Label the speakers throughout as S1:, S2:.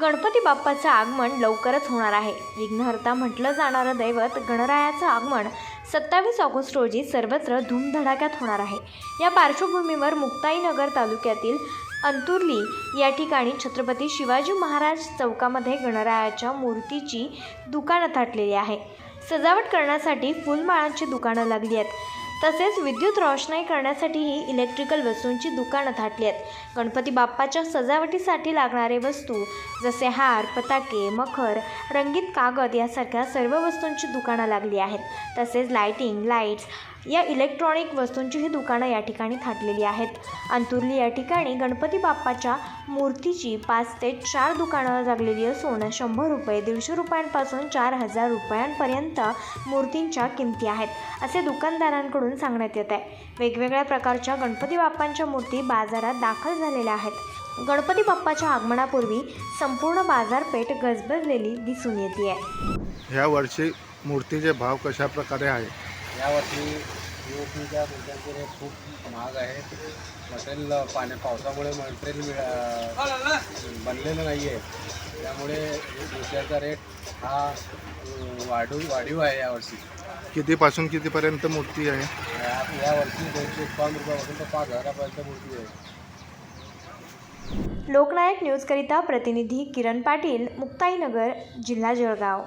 S1: गणपती बाप्पाचं आगमन लवकरच होणार आहे. विघ्नहर्ता म्हटलं जाणारं दैवत गणरायाचं आगमन सत्तावीस ऑगस्ट रोजी सर्वत्र धूमधडाक्यात होणार आहे. या पार्श्वभूमीवर मुक्ताईनगर तालुक्यातील अंतुर्ली या ठिकाणी छत्रपती शिवाजी महाराज चौकामध्ये गणरायाच्या मूर्तीची दुकानं थाटलेली आहे. सजावट करण्यासाठी फुलमाळांची दुकानं लागली आहेत. तसेच विद्युत रोषणाई करण्यासाठीही इलेक्ट्रिकल वस्तूंची दुकानं थाटली आहेत. गणपती बाप्पाच्या सजावटीसाठी लागणारे वस्तू जसे हार पताके मखर रंगीत कागद यासारख्या सर्व वस्तूंची दुकानं लागली आहेत. तसेच लाइटिंग लाईट्स या इलेक्ट्रॉनिक वस्तूंचीही दुकानं या ठिकाणी थाटलेली आहेत. अंतुर्ली या ठिकाणी गणपती बाप्पाच्या मूर्तीची पाच ते चार दुकानं लागलेली असून शंभर रुपये दीडशे रुपयांपासून चार हजार रुपयांपर्यंत मूर्तींच्या किमती आहेत असे दुकानदारांकडून सांगण्यात येत आहे. वेगवेगळ्या प्रकारच्या गणपती बाप्पांच्या मूर्ती बाजारात दाखल झालेल्या आहेत. गणपती बाप्पाच्या आगमनापूर्वी संपूर्ण बाजारपेठ गजबजलेली दिसून येते
S2: ह्या वर्षी मूर्तीचे भाव कशा प्रकारे आहेत?
S3: यावर्षी पी ओ पीच्या मूर्त्यांचे रेट खूप महाग आहे. मटेरियल पाण्या पावसामुळे मटेरियल मिळा बनलेलं नाही आहे त्यामुळे मूर्त्याचा रेट हा वाढू वाढीव आहे यावर्षी.
S2: कितीपासून कितीपर्यंत मूर्ती आहे?
S3: या- यावर्षी दोनशे एकावन्न रुपयापासून तर पाच हजारापर्यंत मूर्ती आहे.
S1: लोकनायक न्यूजकरिता प्रतिनिधी किरण पाटील मुक्ताईनगर जिल्हा जळगाव.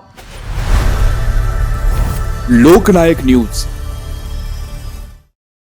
S4: लोकनायक न्यूज.